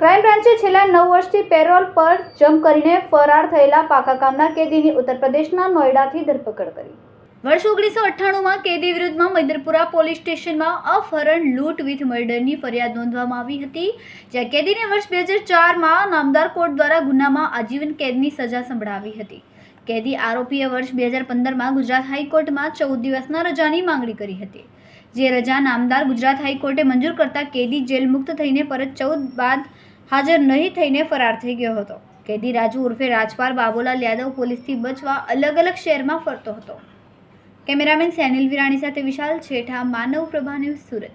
Crime બ્રાન્ચે છેલ્લા નવ વર્ષથી પેરોલ પર જમ્પ કરીને ફરાર થયેલા પાકા કામના કેદીની ઉત્તર પ્રદેશના નોઈડાથી ધરપકડ કરી. વર્ષ ઓગણીસો અઠ્ઠાણુંમાં કેદી વિરુદ્ધમાં મૈદરપુરા પોલીસ સ્ટેશનમાં અપહરણ, લૂંટ વિથ મર્ડરની ફરિયાદ નોંધવામાં આવી હતી, જ્યાં કેદીને વર્ષ બે હજાર ચારમાં નામદાર કોર્ટ દ્વારા ગુનામાં આજીવન કેદની સજા સંભળાવી હતી. કેદી આરોપીએ વર્ષ બે હજાર પંદરમાં ગુજરાત હાઈકોર્ટમાં ચૌદ દિવસના રજાની માંગણી કરી હતી. જે રજા નામદાર ગુજરાત હાઈકોર્ટે મંજૂર કરતા કેદી જેલ મુક્ત થઈને પરત ચૌદ બાદ હાજર નહીં થઈને ફરાર થઈ ગયો હતો. કેદી રાજુ ઉર્ફે રાજપાલ બાબુલાલ યાદવ પોલીસથી બચવા અલગ અલગ શહેરમાં ફરતો હતો. કેમેરામેન સેનિલ વિરાણી સાથે વિશાલ છેઠા, માનવ પ્રભા ન્યૂઝ સુરત.